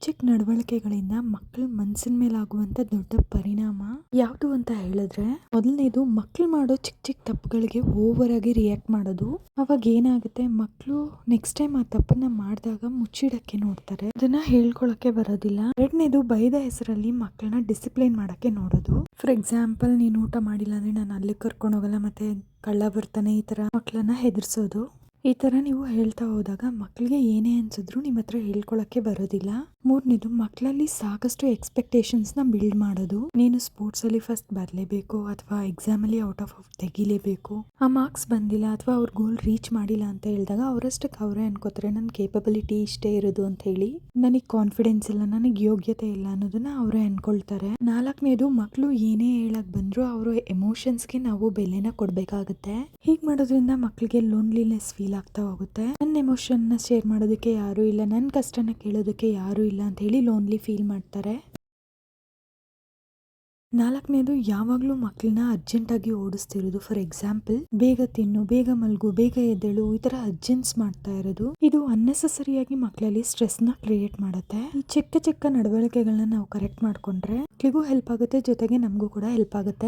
ಚಿಕ್ಕ ನಡವಳಿಕೆಗಳಿಂದ ಮಕ್ಕಳ ಮನಸ್ಸಿನ ಮೇಲೆ ಆಗುವಂತ ದೊಡ್ಡ ಪರಿಣಾಮ. ಯಾವುದು ಅಂತ ಹೇಳಿದ್ರೆ, ಮೊದಲನೇದು ಮಕ್ಕಳು ಮಾಡೋ ಚಿಕ್ಕ ಚಿಕ್ಕ ತಪ್ಪುಗಳಿಗೆ ಓವರ್ ಆಗಿ ರಿಯಾಕ್ಟ್ ಮಾಡೋದು. ಅವಾಗ ಏನಾಗುತ್ತೆ? ಮಕ್ಕಳು ನೆಕ್ಸ್ಟ್ ಟೈಮ್ ಆ ತಪ್ಪನ್ನ ಮಾಡಿದಾಗ ಮುಚ್ಚಿಡಕ್ಕೆ ನೋಡ್ತಾರೆ. ಅದನ್ನ ಹೇಳ್ಕೊಳಕ್ಕೆ ಬರೋದಿಲ್ಲ. ಎರಡನೇದು ಬೈದ ಹೆಸರಲ್ಲಿ ಮಕ್ಕಳನ್ನ ಡಿಸಿಪ್ಲಿನ್ ಮಾಡಕ್ಕೆ ನೋಡೋದು. ಫಾರ್ ಎಕ್ಸಾಂಪಲ್ ನೀನು ಊಟ ಮಾಡಿಲ್ಲ ಅಂದ್ರೆ ನಾನು ಅಲ್ಲಿ ಕರ್ಕೊಂಡು ಹೋಗಲ್ಲ ಮತ್ತೆ ಕಳ್ಳ ಬರ್ತಾನೆ ಈ ತರ ಮಕ್ಕಳನ್ನ ಹೆದರ್ಸೋದು. ಈ ತರ ನೀವು ಹೇಳ್ತಾ ಹೋದಾಗ ಮಕ್ಕಳಿಗೆ ಏನೇ ಅನ್ಸಿದ್ರು ನಿಮ್ಮ ಹತ್ರ ಹೇಳ್ಕೊಳಕ್ಕೆ ಬರೋದಿಲ್ಲ. ಮೂರನೇದು ಮಕ್ಕಳಲ್ಲಿ ಸಾಕಷ್ಟು ಎಕ್ಸ್ಪೆಕ್ಟೇಷನ್ಸ್ನ ಬಿಲ್ಡ್ ಮಾಡೋದು. ನೀನು ಸ್ಪೋರ್ಟ್ಸ್ ಅಲ್ಲಿ ಫಸ್ಟ್ ಬರಲೇಬೇಕು ಅಥವಾ ಎಕ್ಸಾಮ್ ಅಲ್ಲಿ ಔಟ್ ಆಫ್ ತೆಗಿಲೇಬೇಕು. ಆ ಮಾರ್ಕ್ಸ್ ಬಂದಿಲ್ಲ ಅಥವಾ ಅವ್ರ ಗೋಲ್ ರೀಚ್ ಮಾಡಿಲ್ಲ ಅಂತ ಹೇಳಿದಾಗ ಅವರಷ್ಟಕ್ಕೆ ಅವರೇ ಅನ್ಕೋತಾರೆ ನನ್ನ ಕೇಪಬಿಲಿಟಿ ಇಷ್ಟೇ ಇರೋದು ಅಂತ ಹೇಳಿ. ನನಗೆ ಕಾನ್ಫಿಡೆನ್ಸ್ ಇಲ್ಲ, ನನಗೆ ಯೋಗ್ಯತೆ ಇಲ್ಲ ಅನ್ನೋದನ್ನ ಅವರೇ ಅನ್ಕೊಳ್ತಾರೆ. ನಾಲ್ಕನೇದು ಮಕ್ಕಳು ಏನೇ ಹೇಳಕ್ ಬಂದ್ರು ಅವರ ಎಮೋಷನ್ಸ್ಗೆ ನಾವು ಬೆಲೆನ ಕೊಡ್ಬೇಕಾಗುತ್ತೆ. ಹೀಗೆ ಮಾಡೋದ್ರಿಂದ ಮಕ್ಕಳಿಗೆ ಲೋನ್ಲಿನೆಸ್ ಫೀಲ್ ಆಗ್ತಾ ಹೋಗುತ್ತೆ. ನನ್ನ ಎಮೋಷನ್ನ ಶೇರ್ ಮಾಡೋದಕ್ಕೆ ಯಾರು ಇಲ್ಲ ನನ್ನ ಕಷ್ಟನ ಕೇಳೋದಕ್ಕೆ ಯಾರು ಇಲ್ಲ ಅಂತ ಹೇಳಿ ಲೋನ್ಲಿ ಫೀಲ್ ಮಾಡ್ತಾರೆ. ನಾಲ್ಕನೇದು ಯಾವಾಗಲೂ ಮಕ್ಕಳನ್ನ ಅರ್ಜೆಂಟಾಗಿ ಓಡಿಸ್ತಿರೋದು. ಫಾರ್ ಎಕ್ಸಾಂಪಲ್ ಬೇಗ ತಿನ್ನು, ಬೇಗ ಮಲ್ಗು, ಬೇಗ ಎದ್ದೇಳು, ಈ ತರ ಅರ್ಜೆನ್ಸ್ ಮಾಡ್ತಾ ಇರೋದು. ಇದು ಅನ್ನೆಸೆಸರಿಯಾಗಿ ಮಕ್ಕಳಲ್ಲಿ ಸ್ಟ್ರೆಸ್ನ ಕ್ರಿಯೇಟ್ ಮಾಡುತ್ತೆ. ಚಿಕ್ಕ ಚಿಕ್ಕ ನಡವಳಿಕೆಗಳನ್ನ ನಾವು ಕರೆಕ್ಟ್ ಮಾಡ್ಕೊಂಡ್ರೆ ಮಕ್ಕಳಿಗೂ ಹೆಲ್ಪ್ ಆಗುತ್ತೆ, ಜೊತೆಗೆ ನಮಗೂ ಕೂಡ ಹೆಲ್ಪ್ ಆಗುತ್ತೆ.